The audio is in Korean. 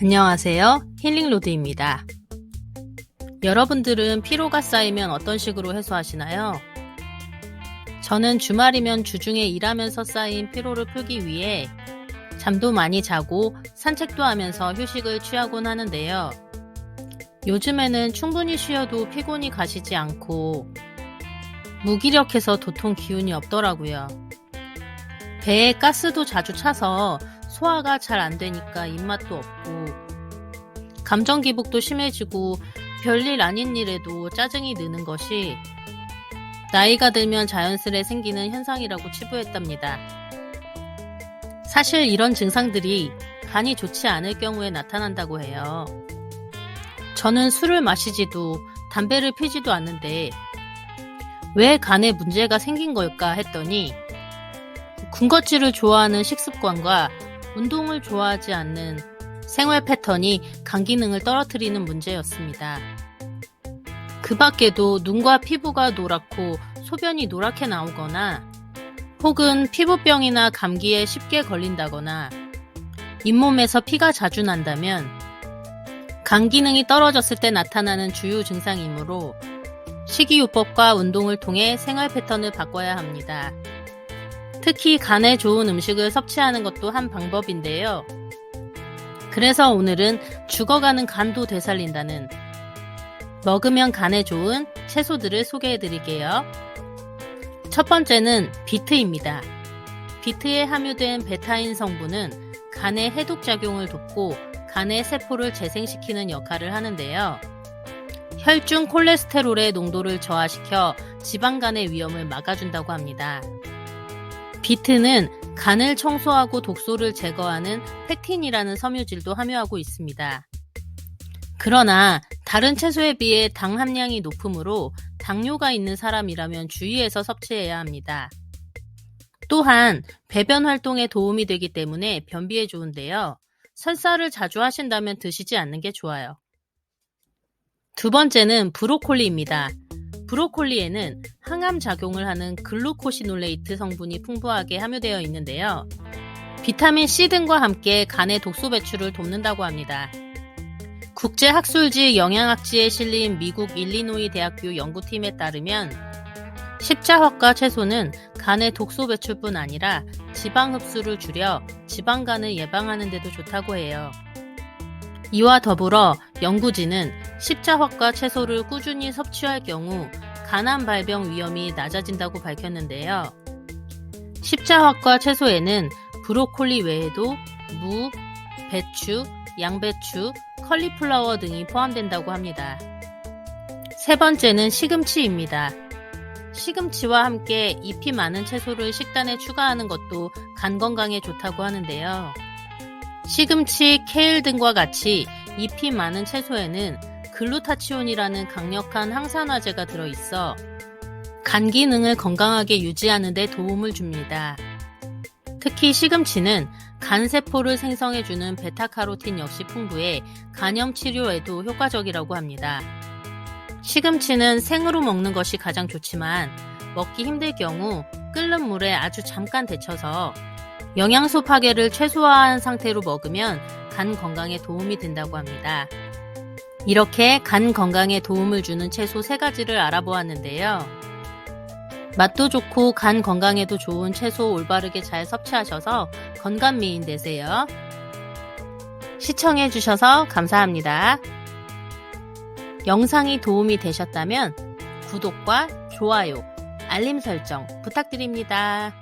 안녕하세요. 힐링로드입니다. 여러분들은 피로가 쌓이면 어떤 식으로 해소하시나요? 저는 주말이면 주중에 일하면서 쌓인 피로를 풀기 위해 잠도 많이 자고 산책도 하면서 휴식을 취하곤 하는데요. 요즘에는 충분히 쉬어도 피곤이 가시지 않고 무기력해서 도통 기운이 없더라고요. 배에 가스도 자주 차서 소화가 잘 안 되니까 입맛도 없고 감정 기복도 심해지고 별일 아닌 일에도 짜증이 느는 것이 나이가 들면 자연스레 생기는 현상이라고 치부했답니다. 사실 이런 증상들이 간이 좋지 않을 경우에 나타난다고 해요. 저는 술을 마시지도 담배를 피지도 않는데 왜 간에 문제가 생긴 걸까 했더니 군것질을 좋아하는 식습관과 운동을 좋아하지 않는 생활 패턴이 간 기능을 떨어뜨리는 문제였습니다. 그 밖에도 눈과 피부가 노랗고 소변이 노랗게 나오거나 혹은 피부병이나 감기에 쉽게 걸린다거나 잇몸에서 피가 자주 난다면 간 기능이 떨어졌을 때 나타나는 주요 증상이므로 식이요법과 운동을 통해 생활 패턴을 바꿔야 합니다. 특히 간에 좋은 음식을 섭취하는 것도 한 방법인데요. 그래서 오늘은 죽어가는 간도 되살린다는 먹으면 간에 좋은 채소들을 소개해 드릴게요. 첫 번째는 비트입니다. 비트에 함유된 베타인 성분은 간의 해독 작용을 돕고 간의 세포를 재생시키는 역할을 하는데요. 혈중 콜레스테롤의 농도를 저하시켜 지방간의 위험을 막아준다고 합니다. 비트는 간을 청소하고 독소를 제거하는 팩틴이라는 섬유질도 함유하고 있습니다. 그러나 다른 채소에 비해 당 함량이 높으므로 당뇨가 있는 사람이라면 주의해서 섭취해야 합니다. 또한 배변 활동에 도움이 되기 때문에 변비에 좋은데요. 설사를 자주 하신다면 드시지 않는 게 좋아요. 두 번째는 브로콜리입니다. 브로콜리에는 항암 작용을 하는 글루코시놀레이트 성분이 풍부하게 함유되어 있는데요. 비타민 C 등과 함께 간의 독소 배출을 돕는다고 합니다. 국제 학술지 영양학지에 실린 미국 일리노이 대학교 연구팀에 따르면 십자화과 채소는 간의 독소 배출뿐 아니라 지방 흡수를 줄여 지방간을 예방하는 데도 좋다고 해요. 이와 더불어 연구진은 십자화과 채소를 꾸준히 섭취할 경우 간암 발병 위험이 낮아진다고 밝혔는데요. 십자화과 채소에는 브로콜리 외에도 무, 배추, 양배추, 컬리플라워 등이 포함된다고 합니다. 세 번째는 시금치입니다. 시금치와 함께 잎이 많은 채소를 식단에 추가하는 것도 간 건강에 좋다고 하는데요. 시금치, 케일 등과 같이 잎이 많은 채소에는 글루타치온이라는 강력한 항산화제가 들어있어 간 기능을 건강하게 유지하는 데 도움을 줍니다. 특히 시금치는 간세포를 생성해주는 베타카로틴 역시 풍부해 간염 치료에도 효과적이라고 합니다. 시금치는 생으로 먹는 것이 가장 좋지만 먹기 힘들 경우 끓는 물에 아주 잠깐 데쳐서 영양소 파괴를 최소화한 상태로 먹으면 간 건강에 도움이 된다고 합니다. 이렇게 간 건강에 도움을 주는 채소 세 가지를 알아보았는데요. 맛도 좋고 간 건강에도 좋은 채소 올바르게 잘 섭취하셔서 건강 미인 되세요. 시청해주셔서 감사합니다. 영상이 도움이 되셨다면 구독과 좋아요, 알림 설정 부탁드립니다.